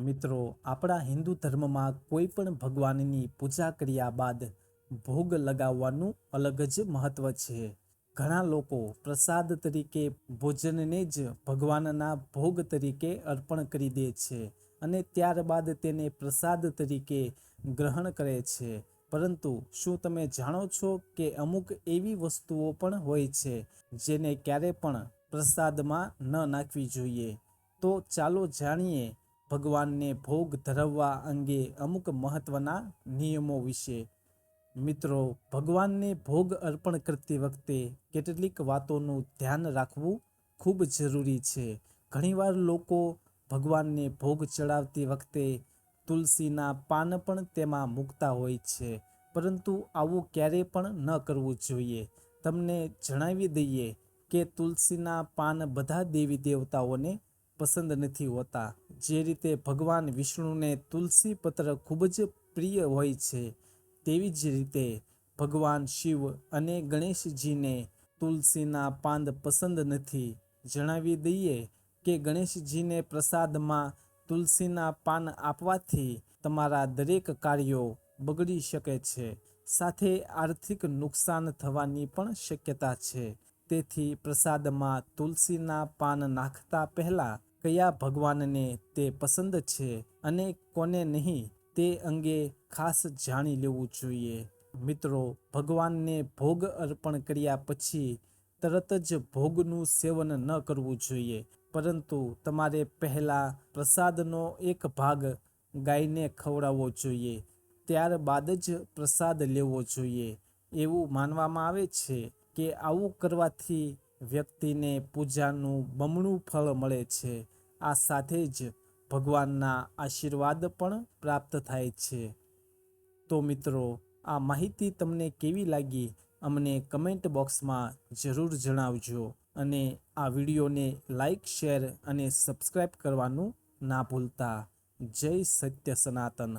મિત્રો, આપણા હિન્દુ ધર્મમાં કોઈ પણ ભગવાનની પૂજા કર્યા બાદ ભોગ લગાવવાનું અલગ જ મહત્વ છે. ઘણા લોકો પ્રસાદ તરીકે ભોજનને જ ભગવાનના ભોગ તરીકે અર્પણ કરી દે છે અને ત્યારબાદ તેને પ્રસાદ તરીકે ગ્રહણ કરે છે. પરંતુ શું તમે જાણો છો કે અમુક એવી વસ્તુઓ પણ હોય છે જેને ક્યારે પણ પ્રસાદમાં ન નાખવી જોઈએ? તો ચાલો જાણીએ ભગવાનને ભોગ ધરાવવા અંગે અમુક મહત્વના નિયમો વિશે. મિત્રો, ભગવાનને ભોગ અર્પણ કરતી વખતે કેટલીક વાતોનું ધ્યાન રાખવું ખૂબ જરૂરી છે. ઘણીવાર લોકો ભગવાનને ભોગ ચડાવતી વખતે તુલસીના પાન પણ તેમાં મૂકતા હોય છે, પરંતુ આવું ક્યારેય પણ ન કરવું જોઈએ. તમને જણાવી દઈએ કે તુલસીના પાન બધા દેવી દેવતાઓને પસંદ નથી હોતા. જે રીતે ભગવાન વિષ્ણુને તુલસી પત્ર ખૂબ જ પ્રિય હોય છે, તેવી જ રીતે ભગવાન શિવ અને ગણેશજીને તુલસીના પાન પસંદ નથી. જણાવી દઈએ કે ગણેશજીને પ્રસાદમાં તુલસીના પાન આપવાથી તમારા દરેક કાર્યો બગડી શકે છે. સાથે આર્થિક નુકસાન થવાની પણ શક્યતા છે. તેથી પ્રસાદમાં તુલસીના પાન નાખતા પહેલા કયા ભગવાનને તે પસંદ છે અને કોને નહીં તે અંગે ખાસ જાણી લેવું જોઈએ. મિત્રો, ભગવાનને ભોગ અર્પણ કર્યા પછી તરત જ ભોગનું સેવન ન કરવું જોઈએ, પરંતુ તમારે પહેલાં પ્રસાદનો એક ભાગ ગાયને ખવડાવવો જોઈએ, ત્યારબાદ જ પ્રસાદ લેવો જોઈએ. એવું માનવામાં આવે છે કે આવું કરવાથી વ્યક્તિને પૂજાનું બમણું ફળ મળે છે. આ સાથે જ ભગવાનના આશીર્વાદ પણ પ્રાપ્ત થાય છે. તો મિત્રો, આ માહિતી તમને કેવી લાગી? અમને કમેન્ટ બોક્સમાં જરૂર જણાવજો અને આ વિડીયોને લાઈક, શેર અને સબસ્ક્રાઈબ કરવાનું ના ભૂલતા. જય સત્ય સનાતન.